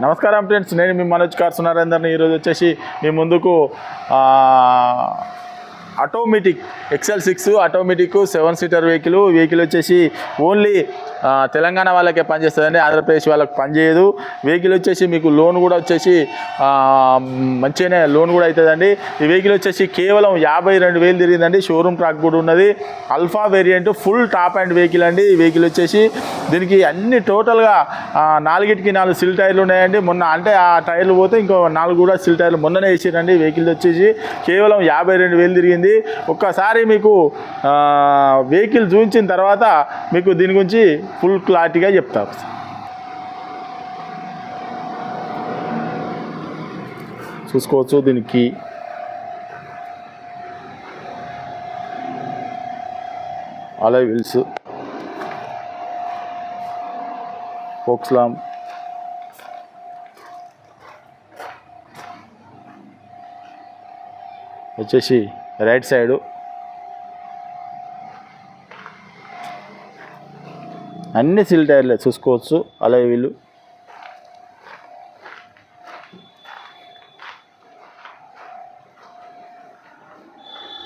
నమస్కారం ఫ్రెండ్స్ నేను మీ మనోజ్ కార్ సునారేందర్ని ఈరోజు వచ్చేసి మీ ముందుకు automatic XL six automatic seven seater vehicle vehicle వచ్చేసి ఓన్లీ తెలంగాణ వాళ్ళకే పనిచేస్తుందండి ఆంధ్రప్రదేశ్ వాళ్ళకి పనిచేయదు. వెహికల్ వచ్చేసి మీకు లోన్ కూడా వచ్చేసి మంచిగానే లోన్ కూడా అవుతుందండి ఈ వెహికల్ వచ్చేసి కేవలం యాభై రెండు వేలు తిరిగిందండి షోరూమ్ ట్రాక్ కూడా ఉన్నది. Alpha variant full top end vehicle అండి. ఈ వెహికల్ వచ్చేసి దీనికి అన్ని టోటల్గా నాలుగిటికి నాలుగు సిల్ టైర్లు ఉన్నాయండి. మొన్న అంటే ఆ టైర్లు పోతే ఇంకో నాలుగు కూడా సిల్ టైర్లు మొన్ననే వేసిరండి వెహికల్ వచ్చేసి కేవలం యాభై రెండు వేలు తిరిగింది. ఒక్కసారి మీకు వెహికల్ చూపించిన తర్వాత మీకు దీని గురించి ఫుల్ క్లారిటీగా చెప్తారు చూసుకోవచ్చు దీనికి అలా విల్స్. ఫోక్స్లామ్. వచ్చేసి రైట్ సైడు. అన్ని సిల్ టైర్లే చూసుకోవచ్చు అలా వీళ్ళు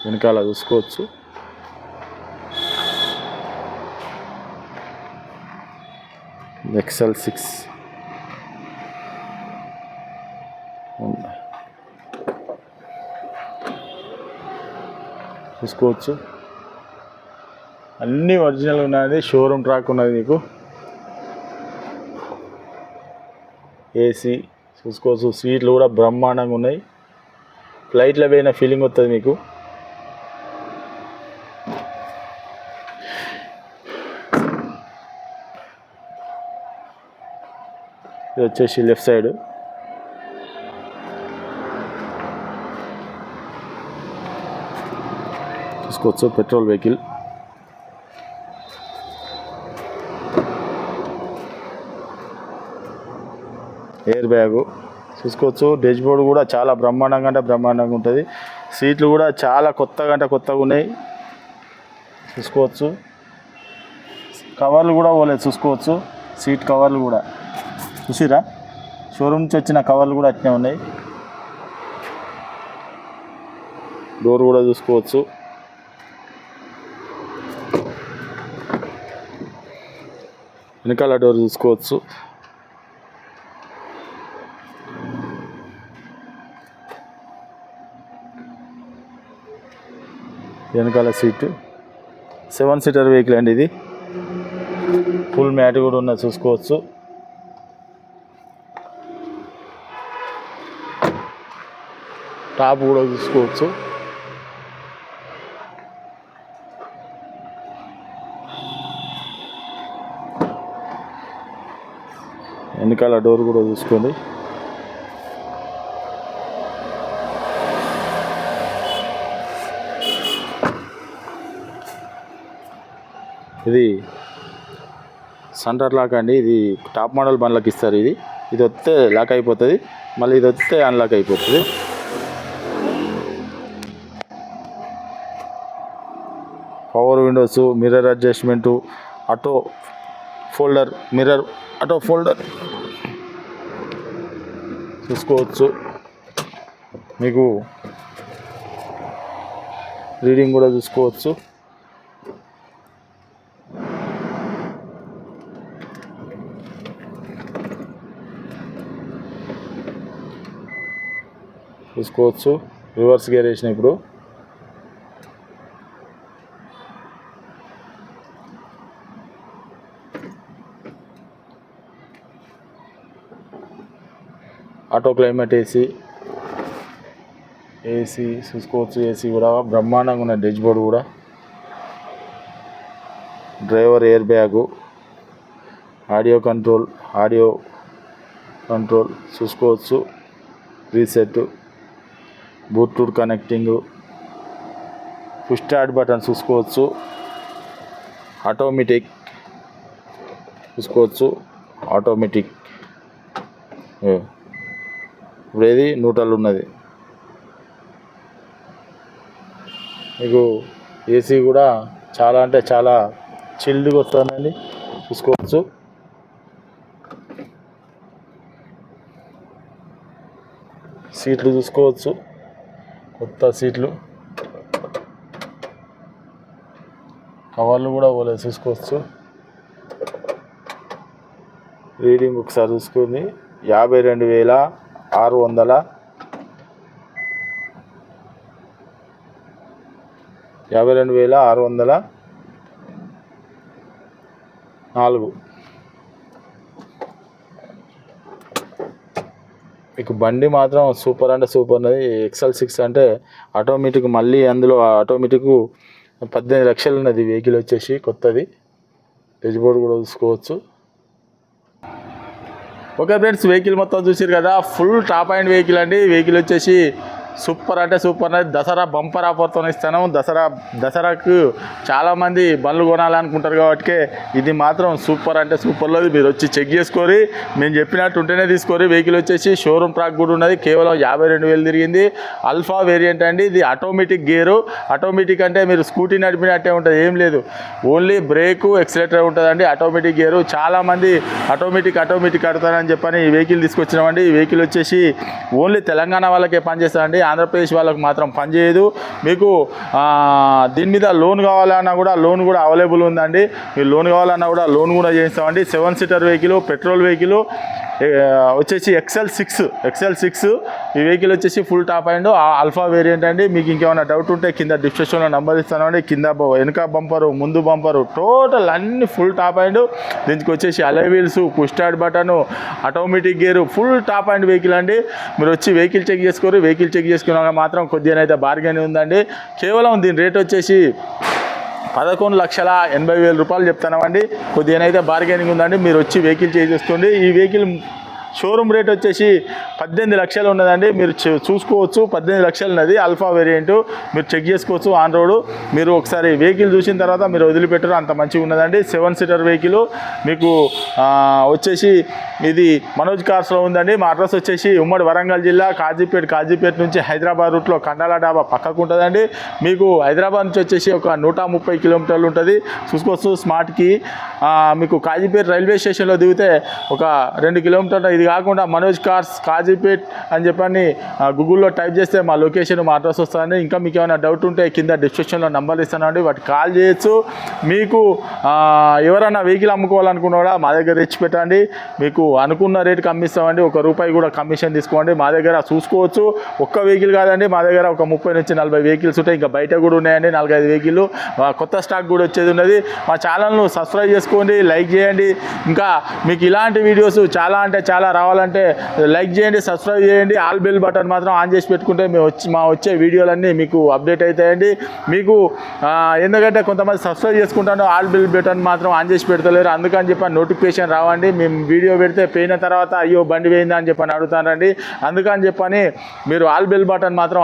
వెనకాల చూసుకోవచ్చు. ఎక్సెల్ సిక్స్ చూసుకోవచ్చు అన్నీ ఒరిజినల్ ఉన్నది షోరూమ్ ట్రాక్ ఉన్నది మీకు ఏసీ చూసుకోవచ్చు. సీట్లు కూడా బ్రహ్మాండంగా ఉన్నాయి. ఫ్లైట్లో పోయిన ఫీలింగ్ వస్తుంది మీకు. ఇది వచ్చేసి లెఫ్ట్ సైడ్ చూసుకోవచ్చు పెట్రోల్ వెహికల్. ఎయిర్ బ్యాగు చూసుకోవచ్చు డెజ్ బోర్డు కూడా చాలా బ్రహ్మాండంగా అంటే బ్రహ్మాండంగా ఉంటుంది. సీట్లు కూడా చాలా కొత్తగా అంటే కొత్తగా ఉన్నాయి. చూసుకోవచ్చు కవర్లు కూడా పోలేదు చూసుకోవచ్చు. సీట్ కవర్లు కూడా. చూసిరా? షోరూమ్ నుంచి వచ్చిన కవర్లు కూడా అట్నే ఉన్నాయి. డోర్ కూడా చూసుకోవచ్చు. వెనకాల డోర్ చూసుకోవచ్చు. వెనకాల సీటు సెవెన్ సీటర్ వెహికల్ అండి ఇది. ఫుల్ మ్యాట్ కూడా ఉన్నది చూసుకోవచ్చు. టాప్ కూడా చూసుకోవచ్చు. వెనకాల డోర్ కూడా చూసుకోండి. ఇది సెంటర్ లాక్ అండి. ఇది టాప్ మోడల్ బండ్లకు ఇస్తారు ఇది. ఇది వస్తే లాక్ అయిపోతుంది. మళ్ళీ ఇది వస్తే అన్లాక్ అయిపోతుంది. Power windows mirror adjustment auto folder mirror auto folder. చూసుకోవచ్చు. మీకు రీడింగ్ కూడా చూసుకోవచ్చు. చూసుకోవచ్చు. రివర్స్ గేర్ వేసిన ఇప్పుడు. ఆటో క్లైమేట్ ఏసీ ఏసీ చూసుకోవచ్చు ఏసీ కూడా బ్రహ్మాండంగా ఉన్న డెజ్బోర్డ్ కూడా driver air bag audio control audio control చూసుకోవచ్చు reset Bluetooth connecting push start button చూసుకోవచ్చు ఆటోమేటిక్ చూసుకోవచ్చు ఆటోమేటిక్ ఏ. ఇప్పుడు ఏది న్యూట్రల్ ఉన్నది మీకు ఏసీ కూడా చాలా అంటే చాలా చిల్డ్గా వస్తుందండి. చూసుకోవచ్చు. సీట్లు చూసుకోవచ్చు. కొత్త సీట్లు. కవర్లు కూడా పోలేదు చూసుకోవచ్చు. రీడింగ్ ఒకసారి చూసుకొని యాభై రెండు వేల ఆరు వందల యాభై రెండు వేల ఆరు వందల నాలుగు. మీకు బండి మాత్రం సూపర్ అంటే సూపర్ ఉన్నది. ఎక్సెల్ సిక్స్ అంటే ఆటోమేటిక్ మళ్ళీ అందులో ఆటోమేటిక్ పద్దెనిమిది లక్షలు ఉన్నది వెహికల్ వచ్చేసి కొత్తది. డెజ్బోర్డ్ కూడా చూసుకోవచ్చు. ఓకే ఫ్రెండ్స్ వెహికల్ మొత్తం చూసారు కదా ఫుల్ టాప్ అండ్ వెహికల్ అండి. వెహికల్ వచ్చేసి సూపర్ అంటే సూపర్ అనేది దసరా బంపర్ ఆఫర్తో ఇస్తాను. దసరా దసరాకు చాలామంది బండ్లు కొనాలనుకుంటారు కాబట్టి ఇది మాత్రం సూపర్ అంటే సూపర్లో మీరు వచ్చి చెక్ చేసుకొని మేము చెప్పినట్టు ఉంటేనే తీసుకొని వెహికల్ వచ్చేసి షోరూమ్ ట్రాక్ కూడా ఉన్నది. కేవలం యాభై రెండు వేలు తిరిగింది. అల్ఫా వేరియంట్ అండి. ఇది ఆటోమేటిక్ గేరు. ఆటోమేటిక్ అంటే మీరు స్కూటీ నడిపినట్టే ఉంటుంది. ఏం లేదు. ఓన్లీ బ్రేకు ఎక్సలేటర్ ఉంటుందండి. Automatic gear. చాలామంది ఆటోమేటిక్ ఆటోమేటిక్ కడతారని చెప్పని ఈ వెహికల్ తీసుకొచ్చినామండి. ఈ వెహికల్ వచ్చేసి ఓన్లీ తెలంగాణ వాళ్ళకే పనిచేస్తామండి ఆంధ్రప్రదేశ్ వాళ్ళకు మాత్రం పనిచేయదు. మీకు దీని మీద లోన్ కావాలన్నా కూడా లోన్ కూడా అవైలబుల్ ఉందండి. మీరు లోన్ కావాలన్నా కూడా లోన్ కూడా చేయిస్తామండి. Seven seater vehicle petrol vehicle వచ్చేసి ఎక్సెల్ సిక్స్ ఎక్సెల్ సిక్స్ ఈ వెహికల్ వచ్చేసి full top end Alpha variant అండి. మీకు ఇంకేమైనా డౌట్ ఉంటే కింద డిస్క్రిప్షన్లో నంబర్ ఇస్తానండి. కింద వెనుక బంపరు ముందు బంపరు టోటల్ అన్ని ఫుల్ టాప్ అండ్ దీనికి వచ్చేసి alloy wheels push start button automatic gear full top end vehicle అండి. మీరు వచ్చి వెహికల్ చెక్ చేసుకోరు. వెహికల్ చెక్ చేసుకున్నాక మాత్రం కొద్దిగానైతే బార్గెన్ ఉందండి. కేవలం దీని రేట్ వచ్చేసి పదకొండు లక్షల ఎనభై వేల రూపాయలు చెప్తున్నామండి. కొద్దిగానైతే బార్గెనింగ్ ఉందండి. మీరు వచ్చి వెహికల్ చేసేసుకోండి ఈ వెహికల్ షోరూమ్ రేట్ వచ్చేసి పద్దెనిమిది లక్షలు ఉన్నదండి. మీరు చూ- చూసుకోవచ్చు. పద్దెనిమిది లక్షలు ఉన్నది. Alpha variant. మీరు చెక్ చేసుకోవచ్చు ఆన్ రోడ్. మీరు ఒకసారి వెహికల్ చూసిన తర్వాత మీరు వదిలిపెట్టరు. అంత మంచిగా ఉన్నదండి. Seven seater vehicle. మీకు వచ్చేసి ఇది మనోజ్ కార్స్లో ఉందండి. మా అడ్రస్ వచ్చేసి ఉమ్మడి వరంగల్ జిల్లా కాజీపేట కాజీపేట నుంచి హైదరాబాద్ రూట్లో కండాల డాబా పక్కకు ఉంటుందండి. మీకు హైదరాబాద్ నుంచి వచ్చేసి ఒక నూట ముప్పై కిలోమీటర్లు ఉంటుంది. చూసుకోవచ్చు. స్మార్ట్కి మీకు కాజీపేట రైల్వే స్టేషన్లో దిగితే ఒక రెండు కిలోమీటర్ల ఇది కాకుండా మనోజ్ కార్స్ కాజీపేట్ అని చెప్పని గూగుల్లో టైప్ చేస్తే మా లొకేషన్ మా అడ్రస్ వస్తుందండి ఇంకా మీకు ఏమైనా డౌట్ ఉంటే కింద డిస్క్రిప్షన్లో నంబర్లు ఇస్తానండి. వాటికి కాల్ చేయొచ్చు. మీకు ఎవరైనా వెహికల్ అమ్ముకోవాలనుకున్నా కూడా మా దగ్గర తెచ్చి పెట్టండి. మీకు అనుకున్న రేటుకి అమ్మిస్తామండి. ఒక రూపాయి కూడా కమిషన్ తీసుకోండి. మా దగ్గర చూసుకోవచ్చు. ఒక్క వెహికల్ కాదండి. మా దగ్గర ఒక ముప్పై నుంచి నలభై వెహికల్స్ ఉంటాయి. ఇంకా బయట కూడా ఉన్నాయండి. నాలుగైదు వెహికల్ కొత్త స్టాక్ కూడా వచ్చేది ఉన్నది. మా ఛానల్ను సబ్స్క్రైబ్ చేసుకోండి. లైక్ చేయండి. ఇంకా మీకు ఇలాంటి వీడియోస్ చాలా అంటే చాలా రావాలంటే లైక్ చేయండి సబ్స్క్రైబ్ చేయండి ఆల్ బెల్ బటన్ మాత్రం ఆన్ చేసి పెట్టుకుంటే మేము వచ్చి మా వచ్చే వీడియోలన్నీ మీకు అప్డేట్ అవుతాయండి. మీకు ఎందుకంటే కొంతమంది సబ్స్క్రైబ్ చేసుకుంటాను ఆల్ బెల్ బటన్ మాత్రం ఆన్ చేసి పెడతలేరు. అందుకని చెప్పి నోటిఫికేషన్ రావండి. మేము వీడియో పెడితే పోయిన తర్వాత అయ్యో బండి పోయిందా అని చెప్పని అడుగుతానండి. అందుకని చెప్పని మీరు ఆల్ బెల్ బటన్ మాత్రం